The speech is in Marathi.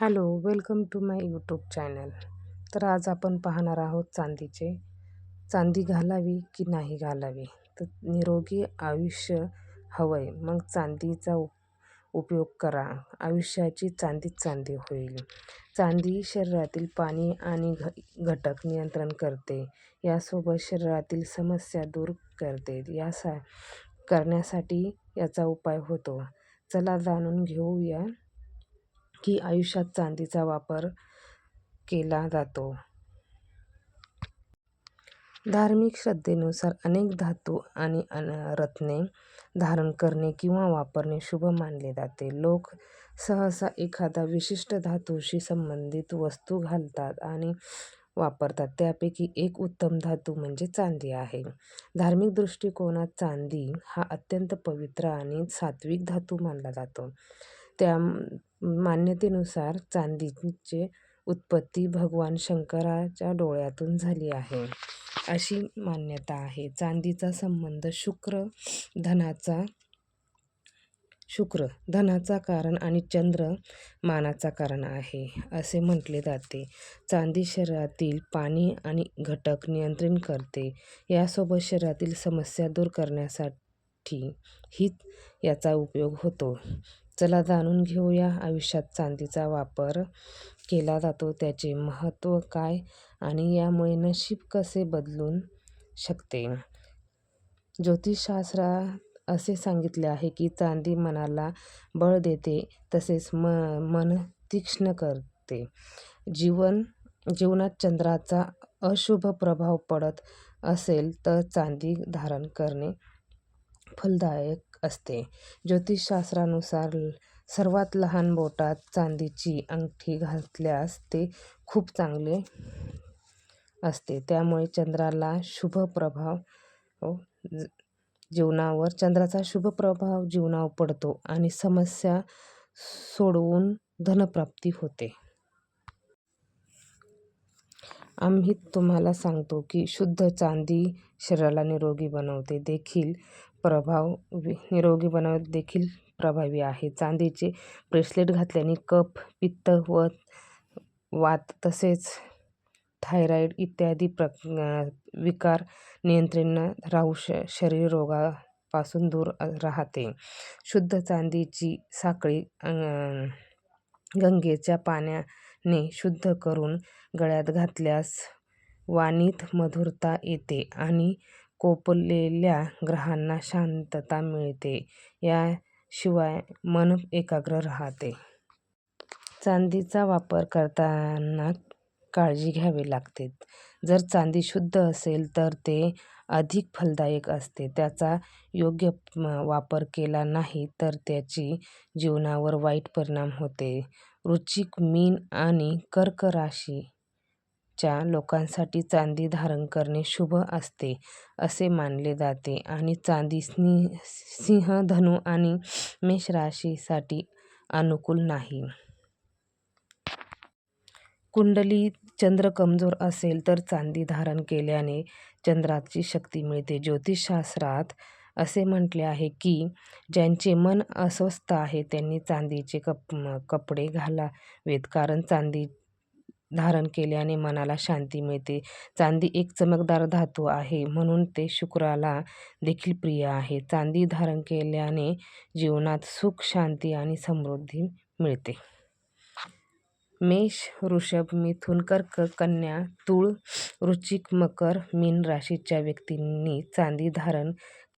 Hello welcome to my YouTube channel. तर आज आपण पाहणार आहोत चांदीचे. चांदी घालावी की नाही घालावी? तर निरोगी आयुष्य हवं आहे मग चांदीचा उप उपयोग करा. आयुष्याची चांदीच चांदी होईल. चांदी शरीरातील पाणी आणि घ घटक नियंत्रण करते. यासोबत शरीरातील समस्या दूर करते. यासा करण्यासाठी याचा उपाय होतो. चला जाणून घेऊया. की आयुष्यात चांदीचा वापर केला जातो. धार्मिक श्रद्धेनुसार अनेक धातू आणि अन रत्ने धारण करणे किंवा वापरणे शुभ मानले जाते. लोक सहसा एखादा विशिष्ट धातूशी संबंधित वस्तू घालतात आणि वापरतात. त्यापैकी एक उत्तम धातू म्हणजे चांदी आहे. धार्मिक दृष्टिकोनात चांदी हा अत्यंत पवित्र आणि सात्विक धातू मानला जातो. त्या मान्यतेनुसार चांदीचे उत्पत्ती भगवान शंकराच्या डोळ्यातून झाली आहे. अशी मान्यता आहे. चांदीचा संबंध शुक्र धनाचा शुक्र धनाचा कारण आणि चंद्र मानाचा कारण आहे असे म्हटले जाते. चांदी शरीरातील पाणी आणि घटक नियंत्रित करते. यासोबत शरीरातील समस्या दूर करण्यासाठी ही याचा उपयोग होतो. चला जाणून घेऊया आयुष्यात चांदीचा वापर केला जातो त्याचे महत्त्व काय आणि यामुळे नशीब कसे बदलून शकते? ज्योतिषशास्त्रात असे सांगितले आहे की चांदी मनाला बळ देते तसेच म मन तीक्ष्ण करते. जीवन जीवनात चंद्राचा अशुभ प्रभाव पडत असेल तर चांदी धारण करणे फलदायक असते. ज्योतिषशास्त्रानुसार सर्वात लहान बोटात चांदीची अंगठी घातल्यास ते खूप चांगले असते. त्यामुळे चंद्राला शुभ प्रभाव हो, जीवनावर चंद्राचा शुभ प्रभाव जीवनावर पडतो आणि समस्या सोडवून धनप्राप्ती होते. आम्ही तुम्हाला सांगतो की शुद्ध चांदी शरीराला निरोगी बनवते. देखील प्रभाव निरोगी बनवत देखील प्रभावी आहे. चांदीचे ब्रेसलेट घातल्याने कफ पित्त व वात तसेच थायरॉईड इत्यादी प्र विकार नियंत्रण राहू श शरीर रोगापासून दूर राहते. शुद्ध चांदीची साखळी गंगेच्या पाण्याने शुद्ध करून गळ्यात घातल्यास वाणीत मधुरता येते आणि कोपलेल्या ग्रहांना शांतता मिळते. याशिवाय मन एकाग्र राहते. चांदीचा वापर करताना काळजी घ्यावी लागते. जर चांदी शुद्ध असेल तर ते अधिक फलदायक असते. त्याचा योग्य वापर केला नाही तर त्याची जीवनावर वाईट परिणाम होते. वृश्चिक मीन आणि कर्क राशी च्या लोकांसाठी चांदी धारण करणे शुभ असते असे मानले जाते. आणि चांदी स्नि सिंह धनु आणि मेष राशीसाठी अनुकूल नाही. कुंडली चंद्र कमजोर असेल तर चांदी धारण केल्याने चंद्राची शक्ती मिळते. ज्योतिषशास्त्रात असे म्हटले आहे की ज्यांचे मन अस्वस्थ आहे त्यांनी चांदीचे कप कपडे घालावेत. कारण चांदी धारण केल्याने मनाला शांती मिळते. चांदी एक चमकदार धातू आहे म्हणून ते शुक्राला देखील प्रिय आहे. चांदी धारण केल्याने जीवनात सुख शांती आणि समृद्धी मिळते. मेष वृषभ मिथुन कर्क कन्या तूळ वृश्चिक मकर मीन राशीच्या व्यक्तींनी चांदी धारण